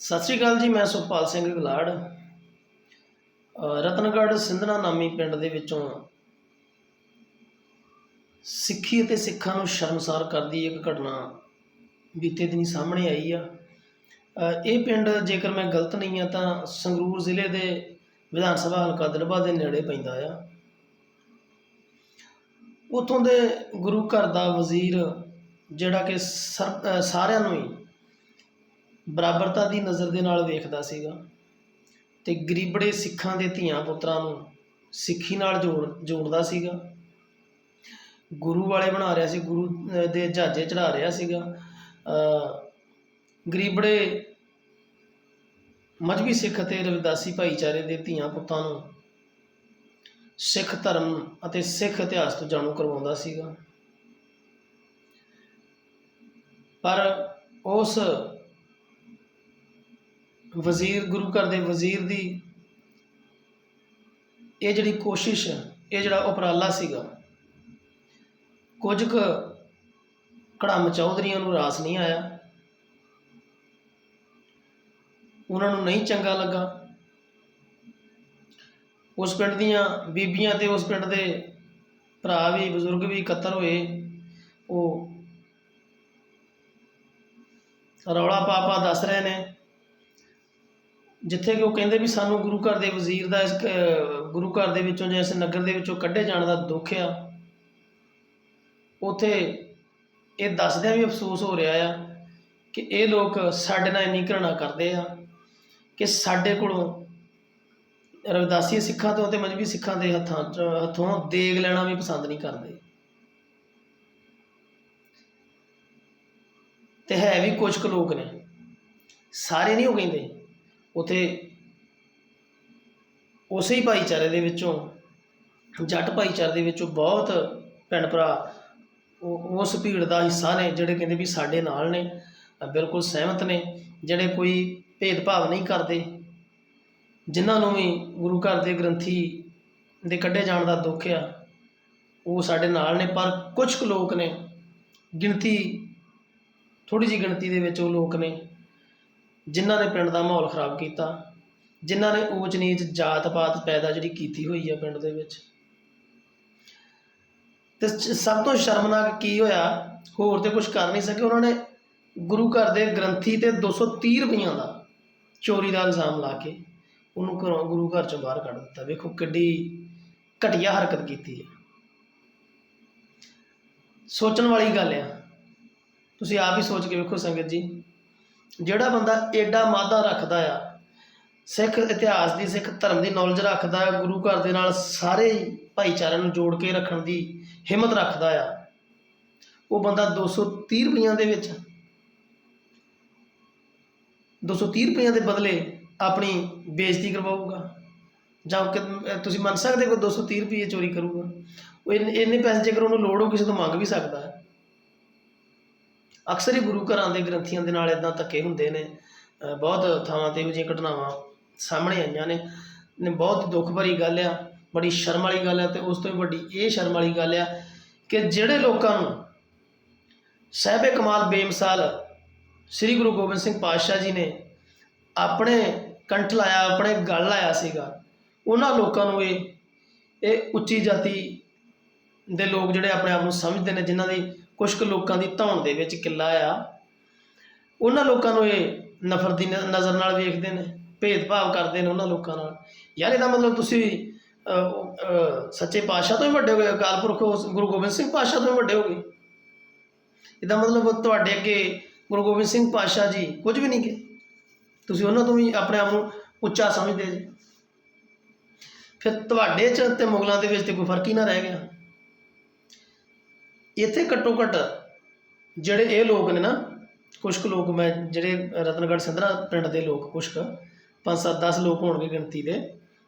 ਸਤਿ ਸ਼੍ਰੀ ਅਕਾਲ ਜੀ, ਮੈਂ ਸੁਖਪਾਲ ਸਿੰਘ ਗਲਾੜ। ਰਤਨਗੜ੍ਹ ਸਿੰਧਣਾ ਨਾਮੀ ਪਿੰਡ ਦੇ ਵਿੱਚੋਂ ਸਿੱਖੀ ਅਤੇ ਸਿੱਖਾਂ ਨੂੰ ਸ਼ਰਮਸਾਰ ਕਰਦੀ ਇੱਕ ਘਟਨਾ ਬੀਤੇ ਦਿਨੀ ਸਾਹਮਣੇ ਆਈ ਆ। ਇਹ ਪਿੰਡ ਜੇਕਰ ਮੈਂ ਗਲਤ ਨਹੀਂ ਆ, ਤਾਂ ਸੰਗਰੂਰ ਜ਼ਿਲ੍ਹੇ ਦੇ ਵਿਧਾਨ ਸਭਾ ਹਲਕਾ ਦਲਬਾ ਦੇ ਨੇੜੇ ਪੈਂਦਾ ਆ। ਉਥੋਂ ਦੇ ਗੁਰੂ ਘਰ ਦਾ ਵਜ਼ੀਰ, ਜਿਹੜਾ ਕਿ ਸਰ- ਸਾਰਿਆਂ ਨੂੰ ਹੀ ਬਰਾਬਰਤਾ ਦੀ ਨਜ਼ਰ ਦੇ ਨਾਲ ਵੇਖਦਾ ਸੀਗਾ ਤੇ ਗਰੀਬੜੇ ਸਿੱਖਾਂ ਦੇ ਧੀਆਂ ਪੁੱਤਰਾਂ ਨੂੰ ਸਿੱਖੀ ਨਾਲ ਜੋੜ, ਜੋੜਦਾ ਸੀਗਾ। ਗੁਰੂ ਵਾਲੇ ਬਣਾ ਰਿਹਾ ਸੀ, ਗੁਰੂ ਦੇ ਜਹਾਜ਼ੇ ਚੜਾ ਰਿਹਾ ਸੀਗਾ। ਗਰੀਬੜੇ ਮਜਬੀ ਸਿੱਖ ਅਤੇ ਰਵਿਦਾਸੀ ਭਾਈਚਾਰੇ ਦੇ ਧੀਆਂ ਪੁੱਤਾਂ ਨੂੰ ਸਿੱਖ ਧਰਮ ਅਤੇ ਸਿੱਖ ਇਤਿਹਾਸ ਤੋਂ ਜਾਣੂ ਕਰਵਾਉਂਦਾ ਸੀਗਾ। ਪਰ ਉਸ ਵਜ਼ੀਰ, ਗੁਰੂ ਘਰ ਦੇ ਵਜ਼ੀਰ ਦੀ ਇਹ ਜਿਹੜੀ ਕੋਸ਼ਿਸ਼ ਇਹ ਜਿਹੜਾ ਉਪਰਾਲਾ ਸੀਗਾ, ਕੁਝ ਕੁ ਕੜਮ ਚੌਧਰੀਆਂ ਨੂੰ ਰਾਸ ਨਹੀਂ ਆਇਆ। ਉਹਨਾਂ ਨੂੰ ਨਹੀਂ ਚੰਗਾ ਲੱਗਾ। ਉਸ ਪਿੰਡ ਦੀਆਂ ਬੀਬੀਆਂ ਤੇ ਉਸ ਪਿੰਡ ਦੇ ਭਰਾ ਵੀ, ਬਜ਼ੁਰਗ ਵੀ ਇਕੱਤਰ ਹੋਏ। ਉਹ ਰੌਲਾ ਪਾਪਾ ਦੱਸ ਰਹੇ ਨੇ। ਜਿੱਥੇ ਕਿ ਉਹ ਕਹਿੰਦੇ ਵੀ ਸਾਨੂੰ ਗੁਰੂ ਘਰ ਦੇ ਵਜ਼ੀਰ ਦਾ ਇਸ ਗੁਰੂ ਘਰ ਦੇ ਵਿੱਚੋਂ ਜਾਂ ਇਸ ਨਗਰ ਦੇ ਵਿੱਚੋਂ ਕੱਢੇ ਜਾਣ ਦਾ ਦੁੱਖ ਆ। ਉਥੇ ਇਹ ਦੱਸਦਿਆਂ ਵੀ ਅਫਸੋਸ ਹੋ ਰਿਹਾ ਆ ਕਿ ਇਹ ਲੋਕ ਸਾਡੇ ਨਾਲ ਇੰਨੀ ਘृणा ਕਰਦੇ ਆ ਕਿ ਸਾਡੇ ਕੋਲੋਂ ਰਵਿਦਾਸੀ ਸਿੱਖਾਂ ਤੋਂ ਅਤੇ ਮਜਬੀ ਸਿੱਖਾਂ ਦੇ ਹੱਥਾਂ 'ਚ, ਹੱਥੋਂ ਦੇਗ ਲੈਣਾ ਵੀ ਪਸੰਦ ਨਹੀਂ ਕਰਦੇ। ਤੇ ਹੈ ਵੀ ਕੁਝ ਕੁ ਲੋਕ ਨੇ। ਸਾਰੇ ਨਹੀਂ ਉਹ ਕਹਿੰਦੇ। ਉਥੇ ਉਸੇ ਹੀ ਭਾਈਚਾਰੇ ਦੇ ਵਿੱਚੋਂ, ਜੱਟ ਭਾਈਚਾਰੇ ਦੇ ਵਿੱਚੋਂ ਬਹੁਤ ਭੈਣ ਭਰਾ ਉਸ ਭੀੜ ਦਾ ਹਿੱਸਾ ਨੇ, ਜਿਹੜੇ ਕਹਿੰਦੇ ਵੀ ਸਾਡੇ ਨਾਲ ਨੇ ਬਿਲਕੁਲ ਸਹਿਮਤ ਨੇ, ਜਿਹੜੇ ਕੋਈ ਭੇਦਭਾਵ ਨਹੀਂ ਕਰਦੇ, ਜਿਨ੍ਹਾਂ ਨੂੰ ਵੀ ਗੁਰੂ ਘਰ ਦੇ ਗ੍ਰੰਥੀ ਦੇ ਕੱਢੇ ਜਾਣ ਦਾ ਦੁੱਖ ਆ, ਉਹ ਸਾਡੇ ਨਾਲ ਨੇ, ਪਰ ਕੁਝ ਕੁ ਲੋਕ ਨੇ, ਗਿਣਤੀ ਥੋੜੀ ਜਿਹੀ ਗਿਣਤੀ ਦੇ ਵਿੱਚ ਉਹ ਲੋਕ ਨੇ ਜਿਨ੍ਹਾਂ ਨੇ ਪਿੰਡ ਦਾ ਮਾਹੌਲ ਖਰਾਬ ਕੀਤਾ, ਜਿਨ੍ਹਾਂ ਨੇ ਊਚ ਨੀਚ ਜਾਤ ਪਾਤ ਪੈਦਾ ਜਿਹੜੀ ਕੀਤੀ ਹੋਈ ਆ ਪਿੰਡ ਦੇ ਵਿੱਚ। ਤੇ ਸਭ ਤੋਂ ਸ਼ਰਮਨਾਕ ਕੀ ਹੋਇਆ, ਹੋਰ ਤੇ ਕੁਝ ਕਰ ਨਹੀਂ ਸਕੇ, ਉਹਨਾਂ ਨੇ ਗੁਰੂ ਘਰ ਦੇ ਗ੍ਰੰਥੀ ਤੇ 230 ਰੁਪਈਆਂ ਦਾ ਚੋਰੀ ਦਾ ਇਲਜ਼ਾਮ ਲਾ ਕੇ ਉਹਨੂੰ ਘਰੋਂ ਗੁਰੂ ਘਰ ਚੋਂ ਬਾਹਰ ਕੱਢ ਦਿੱਤਾ। ਵੇਖੋ ਕਿੱਡੀ ਘਟੀਆ ਹਰਕਤ ਕੀਤੀ ਹੈ ਸੋਚਣ ਵਾਲੀ ਗੱਲ ਆ। ਤੁਸੀਂ ਆਪ ਹੀ ਸੋਚ ਕੇ ਵੇਖੋ ਸੰਗਤ ਜੀ। ਜਿਹੜਾ ਬੰਦਾ ਏਡਾ ਮਾਦਾ ਰੱਖਦਾ ਆ, ਸਿੱਖ ਇਤਿਹਾਸ ਦੀ, ਸਿੱਖ ਧਰਮ ਦੀ ਨੌਲੇਜ ਰੱਖਦਾ ਆ, ਗੁਰੂ ਘਰ ਦੇ ਨਾਲ ਸਾਰੇ ਭਾਈਚਾਰਿਆਂ ਨੂੰ ਜੋੜ ਕੇ ਰੱਖਣ ਦੀ ਹਿੰਮਤ ਰੱਖਦਾ ਆ, ਉਹ ਬੰਦਾ 230 ਰੁਪਈਆਂ ਦੇ ਵਿੱਚ 230 ਰੁਪਈਆਂ ਦੇ ਬਦਲੇ ਆਪਣੀ ਬੇਇੱਜ਼ਤੀ ਕਰਵਾਊਗਾ, ਜਾਂ ਤੁਸੀਂ ਮੰਨ ਸਕਦੇ ਕੋਈ 230 ਰੁਪਏ ਚੋਰੀ ਕਰੂਗਾ, ਉਹ ਇੰਨੇ ਇੰਨੇ ਪੈਸੇ ਜੇਕਰ ਉਹਨੂੰ ਲੋੜ ਹੋ ਕਿਸੇ ਤੋਂ ਮੰਗ ਵੀ ਸਕਦਾ ਅਕਸਰ ਹੀ ਗੁਰੂ ਘਰਾਂ ਦੇ ਗ੍ਰੰਥੀਆਂ ਦੇ ਨਾਲ ਇਦਾਂ ਧੱਕੇ ਹੁੰਦੇ ਨੇ। ਬਹੁਤ ਥਾਵਾਂ ਤੇ ਇਹੋ ਜਿਹੀਆਂ ਘਟਨਾਵਾਂ ਸਾਹਮਣੇ ਆਈਆਂ ਨੇ। ਨੇ ਬਹੁਤ ਦੁੱਖ ਭਰੀ ਗੱਲ ਆ, ਬੜੀ ਸ਼ਰਮ ਵਾਲੀ ਗੱਲ ਆ ਤੇ ਉਸ ਤੋਂ ਵੀ ਵੱਡੀ ਇਹ ਸ਼ਰਮ ਵਾਲੀ ਗੱਲ ਆ ਕਿ ਜਿਹੜੇ ਲੋਕਾਂ ਨੂੰ ਸਾਹਿਬੇ ਕਮਾਲ ਬੇਮਿਸਾਲ ਸ੍ਰੀ ਗੁਰੂ ਗੋਬਿੰਦ ਸਿੰਘ ਪਾਤਸ਼ਾਹ ਜੀ ਨੇ ਆਪਣੇ ਕੰਠ ਲਾਇਆ, ਆਪਣੇ ਗਲ ਲਾਇਆ ਸੀਗਾ, ਉਹਨਾਂ ਲੋਕਾਂ ਨੂੰ ਇਹ ਇਹ ਉੱਚੀ ਜਾਤੀ ਦੇ ਲੋਕ ਜਿਹੜੇ ਆਪਣੇ ਆਪ ਨੂੰ ਸਮਝਦੇ ਨੇ, ਜਿਨ੍ਹਾਂ ਦੀ ਕੁਝ ਕੁ ਲੋਕਾਂ ਦੀ ਧੌਣ ਦੇ ਵਿੱਚ ਕਿੱਲਾ ਆ। ਉਹਨਾਂ ਲੋਕਾਂ ਨੂੰ ਇਹ ਨਫ਼ਰਤ ਦੀ ਨ- ਨਜ਼ਰ ਨਾਲ ਵੇਖਦੇ ਨੇ, ਭੇਦਭਾਵ ਕਰਦੇ ਨੇ ਉਹਨਾਂ ਲੋਕਾਂ ਨਾਲ। ਯਾਰ ਇਹਦਾ ਮਤਲਬ ਤੁਸੀਂ ਸੱਚੇ ਪਾਤਸ਼ਾਹ ਤੋਂ ਹੀ ਵੱਡੇ ਹੋ ਗਏ ਅਕਾਲ ਪੁਰਖ ਉਸ ਗੁਰੂ ਗੋਬਿੰਦ ਸਿੰਘ ਪਾਤਸ਼ਾਹ ਤੋਂ ਹੀ ਵੱਡੇ ਹੋ ਗਏ ਇਹਦਾ ਮਤਲਬ ਤੁਹਾਡੇ ਅੱਗੇ ਗੁਰੂ ਗੋਬਿੰਦ ਸਿੰਘ ਪਾਤਸ਼ਾਹ ਜੀ ਕੁਝ ਵੀ ਨਹੀਂ ਗਏ ਤੁਸੀਂ ਉਹਨਾਂ ਤੋਂ ਵੀ ਆਪਣੇ ਆਪ ਨੂੰ ਉੱਚਾ ਸਮਝਦੇ ਜੀ। ਫਿਰ ਤੁਹਾਡੇ ਚ ਤੇ ਮੁਗਲਾਂ ਦੇ ਵਿੱਚ ਤੇ ਕੋਈ ਫ਼ਰਕ ਹੀ ਨਾ ਰਹਿ ਗਿਆ। ਇੱਥੇ ਘੱਟੋ ਘੱਟ ਜਿਹੜੇ ਇਹ ਲੋਕ ਨੇ ਨਾ ਕੁਝ ਕੁ ਲੋਕ ਮੈਂ ਜਿਹੜੇ ਰਤਨਗੜ੍ਹ ਸਿੰਧਰਾ ਪਿੰਡ ਦੇ ਲੋਕ ਕੁਝ ਕੁ, ਪੰਜ ਸੱਤ 10 ਲੋਕ ਹੋਣਗੇ ਗਿਣਤੀ ਦੇ,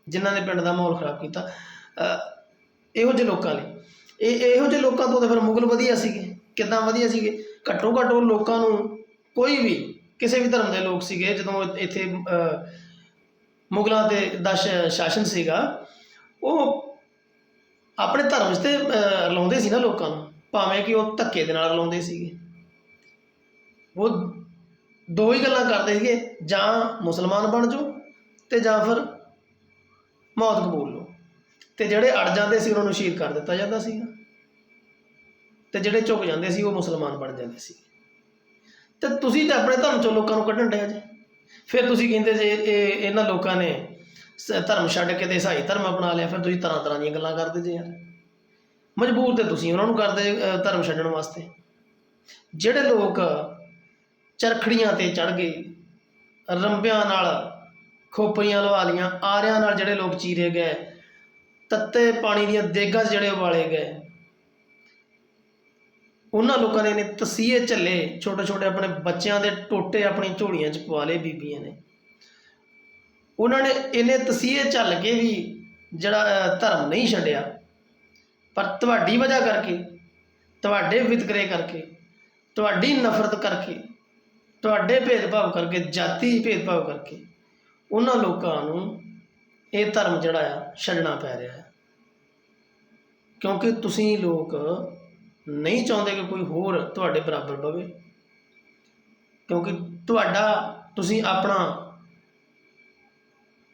ਜਿਨ੍ਹਾਂ ਨੇ ਪਿੰਡ ਦਾ ਮਾਹੌਲ ਖਰਾਬ ਕੀਤਾ। ਇਹੋ ਜਿਹੇ ਲੋਕਾਂ ਨੇ ਇਹ ਇਹੋ ਜਿਹੇ ਲੋਕਾਂ ਤੋਂ ਤਾਂ ਫਿਰ ਮੁਗਲ ਵਧੀਆ ਸੀਗੇ, ਕਿੱਦਾਂ ਵਧੀਆ ਸੀਗੇ? ਘੱਟੋ ਘੱਟ ਉਹ ਲੋਕਾਂ ਨੂੰ ਕੋਈ ਵੀ ਕਿਸੇ ਵੀ ਧਰਮ ਦੇ ਲੋਕ ਸੀਗੇ, ਜਦੋਂ ਇੱਥੇ ਮੁਗਲਾਂ ਦੇ ਦਾ ਸ਼ਾਸਨ ਸੀਗਾ, ਉਹ ਆਪਣੇ ਧਰਮ 'ਚ ਤੇ ਰਲਾਉਂਦੇ ਸੀ ਨਾ ਲੋਕਾਂ ਨੂੰ। ਭਾਵੇਂ ਕਿ ਉਹ ਧੱਕੇ ਦੇ ਨਾਲ ਰਲਾਉਂਦੇ ਸੀਗੇ। ਉਹ ਦੋ ਹੀ ਗੱਲਾਂ ਕਰਦੇ ਸੀਗੇ, ਜਾਂ ਮੁਸਲਮਾਨ ਬਣ ਜਾਓ ਤੇ ਜਾਂ ਫਿਰ ਮੌਤ ਕਬੂਲ ਲਓ। ਤੇ ਜਿਹੜੇ ਅੜ ਜਾਂਦੇ ਸੀ, ਉਹਨਾਂ ਨੂੰ ਸ਼ਹੀਦ ਕਰ ਦਿੱਤਾ ਜਾਂਦਾ ਸੀਗਾ। ਤੇ ਜਿਹੜੇ ਝੁਕ ਜਾਂਦੇ ਸੀ, ਉਹ ਮੁਸਲਮਾਨ ਬਣ ਜਾਂਦੇ ਸੀ। ਤੇ ਤੁਸੀਂ ਤਾਂ ਆਪਣੇ ਧਰਮ ਚੋਂ ਲੋਕਾਂ ਨੂੰ ਕੱਢਣ ਡਿਆ ਜੀ। ਫਿਰ ਤੁਸੀਂ ਕਹਿੰਦੇ ਜੇ ਇਹ ਇਹਨਾਂ ਲੋਕਾਂ ਨੇ ਸ- ਧਰਮ ਛੱਡ ਕੇ ਤੇ ਈਸਾਈ ਧਰਮ ਅਪਣਾ ਲਿਆ, ਫਿਰ ਤੁਸੀਂ ਤਰ੍ਹਾਂ ਤਰ੍ਹਾਂ ਦੀਆਂ ਗੱਲਾਂ ਕਰਦੇ ਜੇ ਯਾਰ। ਮਜਬੂਰ ਤੇ ਤੁਸੀਂ, ਉਹਨਾਂ ਨੂੰ ਕਰਦੇ ਧਰਮ ਛੱਡਣ ਵਾਸਤੇ। ਜਿਹੜੇ ਲੋਕ ਚਰਖੜੀਆਂ ਤੇ ਚੜ ਗਏ ਰੰਬਿਆਂ ਨਾਲ ਖੋਪਰੀਆਂ ਲਵਾ ਲੀਆਂ, ਆਰਿਆਂ ਨਾਲ ਜਿਹੜੇ ਲੋਕ ਚੀਰੇ ਗਏ, ਤੱਤੇ ਪਾਣੀ ਦੀਆਂ ਦੇਗਾਂ 'ਚ ਜਿਹੜੇ ਉਬਾਲੇ ਗਏ, ਉਹਨਾਂ ਲੋਕਾਂ ਨੇ ਨੇ ਤਸੀਹੇ ਝੱਲੇ ਛੋਟੇ ਛੋਟੇ ਆਪਣੇ ਬੱਚਿਆਂ ਦੇ ਟੋਟੇ ਆਪਣੀ ਝੋਲੀਆਂ 'ਚ ਪਵਾ ਲਏ ਬੀਬੀਆਂ ਨੇ। ਉਹਨਾਂ ਨੇ ਇਹਨੇ ਤਸੀਹੇ ਝੱਲ ਕੇ ਵੀ ਜਿਹੜਾ ਧਰਮ ਨਹੀਂ ਛੱਡਿਆ। ਪਰ ਤੁਹਾਡੀ ਵਜ੍ਹਾ ਕਰਕੇ, ਤੁਹਾਡੇ ਵਿਤਕਰੇ ਕਰਕੇ, ਤੁਹਾਡੀ ਨਫ਼ਰਤ ਕਰਕੇ, ਤੁਹਾਡੇ ਭੇਦਭਾਵ ਕਰਕੇ, ਜਾਤੀ ਭੇਦਭਾਵ ਕਰਕੇ ਉਹਨਾਂ ਲੋਕਾਂ ਨੂੰ ਇਹ ਧਰਮ ਜਿਹੜਾ ਆ ਛੱਡਣਾ ਪੈ ਰਿਹਾ ਹੈ। ਕਿਉਂਕਿ ਤੁਸੀਂ ਲੋਕ ਨਹੀਂ ਚਾਹੁੰਦੇ ਕਿ ਕੋਈ ਹੋਰ ਤੁਹਾਡੇ ਬਰਾਬਰ ਬਵੇ। ਕਿਉਂਕਿ ਤੁਹਾਡਾ, ਤੁਸੀਂ ਆਪਣਾ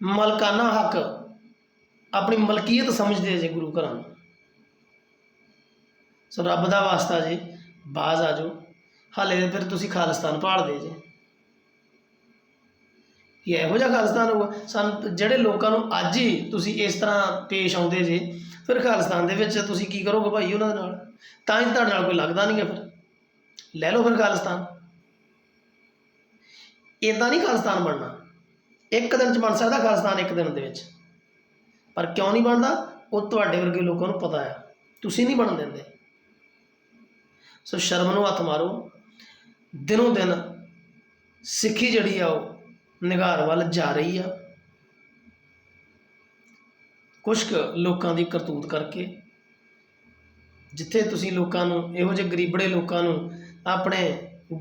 ਮਲਕਾਨਾ ਹੱਕ, ਆਪਣੀ ਮਲਕੀਅਤ ਸਮਝਦੇ ਜੇ ਗੁਰੂ ਘਰਾਂ ਨੂੰ। ਸੋ ਰੱਬ ਦਾ ਵਾਸਤਾ ਜੀ, ਬਾਜ਼ ਆ ਜਾਓ। ਹਾਲੇ ਫਿਰ ਤੁਸੀਂ ਖਾਲਿਸਤਾਨ ਭਾਲਦੇ ਜੇ। ਕਿ ਇਹੋ ਜਿਹਾ ਖਾਲਿਸਤਾਨ ਹੋਊਗਾ, ਸਾਨੂੰ ਜਿਹੜੇ ਲੋਕਾਂ ਨੂੰ ਅੱਜ ਹੀ ਤੁਸੀਂ ਇਸ ਤਰ੍ਹਾਂ ਪੇਸ਼ ਆਉਂਦੇ ਜੇ, ਫਿਰ ਖਾਲਿਸਤਾਨ ਦੇ ਵਿੱਚ ਤੁਸੀਂ ਕੀ ਕਰੋਗੇ ਭਾਈ ਉਹਨਾਂ ਦੇ ਨਾਲ? ਤਾਂ ਹੀ ਤੁਹਾਡੇ ਨਾਲ ਕੋਈ ਲੱਗਦਾ ਨਹੀਂ ਹੈ ਫਿਰ। ਲੈ ਲਓ ਫਿਰ ਖਾਲਿਸਤਾਨ। ਇਦਾਂ ਨਹੀਂ ਖਾਲਿਸਤਾਨ ਬਣਨਾ। ਇੱਕ ਦਿਨ ਚ ਬਣ ਸਕਦਾ ਖਾਲਿਸਤਾਨ ਇੱਕ ਦਿਨ ਦੇ ਵਿੱਚ। ਪਰ ਕਿਉਂ ਨਹੀਂ ਬਣਦਾ? ਉਹ ਤੁਹਾਡੇ ਵਰਗੇ ਲੋਕਾਂ ਨੂੰ ਪਤਾ ਆ। ਤੁਸੀਂ ਨਹੀਂ ਬਣ ਦਿੰਦੇ। ਸੋ ਸ਼ਰਮ ਨੂੰ ਹੱਥ ਮਾਰੋ। ਦਿਨੋਂ ਦਿਨ ਸਿੱਖੀ ਜਿਹੜੀ ਆ ਉਹ ਨਿਗਾਰ ਵੱਲ ਜਾ ਰਹੀ ਆ। ਕੁਝ ਕੁ ਲੋਕਾਂ ਦੀ ਕਰਤੂਤ ਕਰਕੇ, ਜਿੱਥੇ ਤੁਸੀਂ ਲੋਕਾਂ ਨੂੰ, ਇਹੋ ਜਿਹੇ ਗਰੀਬੜੇ ਲੋਕਾਂ ਨੂੰ ਆਪਣੇ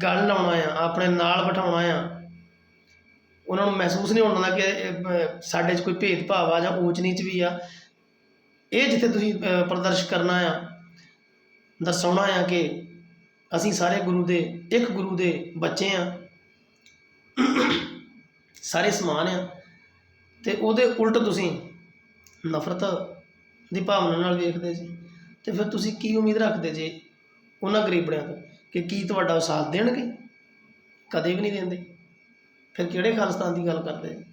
ਗਲ ਲਾਉਣਾ ਆ, ਆਪਣੇ ਨਾਲ ਬਿਠਾਉਣਾ ਆ, ਉਹਨਾਂ ਨੂੰ ਮਹਿਸੂਸ ਨਹੀਂ ਹੋਣ ਦੇਣਾ ਕਿ ਸਾਡੇ 'ਚ ਕੋਈ ਭੇਦਭਾਵ ਆ ਜਾਂ ਊਚ ਨੀਚ ਵੀ ਆ। ਇਹ ਜਿੱਥੇ ਤੁਸੀਂ ਪ੍ਰਦਰਸ਼ ਕਰਨਾ ਆ, ਦਰਸਾਉਣਾ ਆ ਕਿ ਅਸੀਂ ਸਾਰੇ ਗੁਰੂ ਦੇ, ਇੱਕ ਗੁਰੂ ਦੇ ਬੱਚੇ ਆ। ਸਾਰੇ ਸਮਾਨ ਆ। ਤੇ ਉਹਦੇ ਉਲਟ ਤੁਸੀਂ ਨਫ਼ਰਤ ਦੀ ਭਾਵਨਾ ਨਾਲ ਵੇਖਦੇ ਜੀ। ਤੇ ਫਿਰ ਤੁਸੀਂ ਕੀ ਉਮੀਦ ਰੱਖਦੇ ਜੇ ਉਹਨਾਂ ਗਰੀਬੜਿਆਂ ਤੋਂ ਕਿ ਕੀ ਤੁਹਾਡਾ ਉਹ ਸਾਥ ਦੇਣਗੇ? ਕਦੇ ਵੀ ਨਹੀਂ ਦਿੰਦੇ। ਫਿਰ ਕਿਹੜੇ ਖਾਲਿਸਤਾਨ ਦੀ ਗੱਲ ਕਰਦੇ ਜੀ?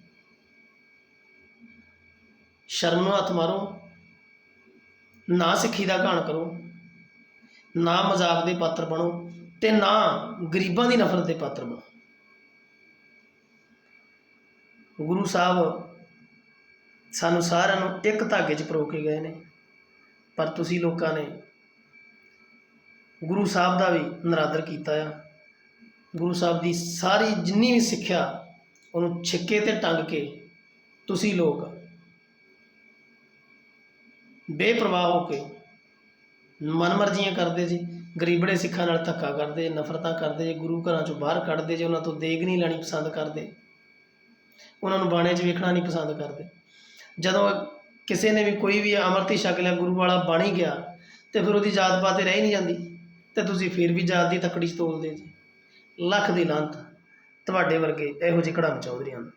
ਸ਼ਰਮ ਨੂੰ ਹੱਥ ਮਾਰੋ। ਨਾ ਸਿੱਖੀ ਦਾ ਘਾਣ ਕਰੋ। ਨਾ ਮਜ਼ਾਕ ਦੇ ਪਾਤਰ ਬਣੋ ਤੇ ਨਾ ਗਰੀਬਾਂ ਦੀ ਨਫ਼ਰਤ ਦੇ ਪਾਤਰ ਬਣੋ। ਗੁਰੂ ਸਾਹਿਬ ਸਾਨੂੰ ਸਾਰਿਆਂ ਨੂੰ ਇੱਕ ਧਾਗੇ 'ਚ ਪਰੋ ਕੇ ਗਏ ਨੇ, ਪਰ ਤੁਸੀਂ ਲੋਕਾਂ ਨੇ ਗੁਰੂ ਸਾਹਿਬ ਦਾ ਵੀ ਨਰਾਦਰ ਕੀਤਾ ਆ। ਗੁਰੂ ਸਾਹਿਬ ਦੀ ਸਾਰੀ ਜਿੰਨੀ ਵੀ ਸਿੱਖਿਆ, ਉਹਨੂੰ ਛਿੱਕੇ ਤੇ ਟੰਗ ਕੇ ਤੁਸੀਂ ਲੋਕ ਬੇਪਰਵਾਹ ਹੋ ਕੇ ਮਨਮਰਜ਼ੀਆਂ ਕਰਦੇ ਜੀ, ਗਰੀਬੜੇ ਸਿੱਖਾਂ ਨਾਲ ਧੱਕਾ ਕਰਦੇ, ਨਫ਼ਰਤਾਂ ਕਰਦੇ ਜੇ ਗੁਰੂ ਘਰਾਂ ਚੋਂ ਬਾਹਰ ਕੱਢਦੇ ਜੇ, ਉਹਨਾਂ ਤੋਂ ਦੇਗ ਨਹੀਂ ਲੈਣੀ ਪਸੰਦ ਕਰਦੇ। ਉਹਨਾਂ ਨੂੰ ਬਾਣੇ 'ਚ ਵੇਖਣਾ ਨਹੀਂ ਪਸੰਦ ਕਰਦੇ। ਜਦੋਂ ਕਿਸੇ ਨੇ ਵੀ ਕੋਈ ਵੀ ਅਮਰਤੀ ਛਕ ਲਿਆ, ਗੁਰੂ ਵਾਲਾ ਬਣ ਹੀ ਗਿਆ, ਤੇ ਫਿਰ ਉਹਦੀ ਜਾਤ ਪਾਤ ਤੇ ਰਹਿ ਨਹੀਂ ਜਾਂਦੀ, ਤੇ ਤੁਸੀਂ ਫਿਰ ਵੀ ਜਾਤ ਦੀ ਤਕੜੀ 'ਚ ਤੋਲਦੇ ਜੀ। ਲੱਖ ਦੀ ਲਾਂਤ ਤੁਹਾਡੇ ਵਰਗੇ ਇਹੋ ਜਿਹੇ ਕੜਮ ਚੌਧਰੀਆਂ ਨੂੰ।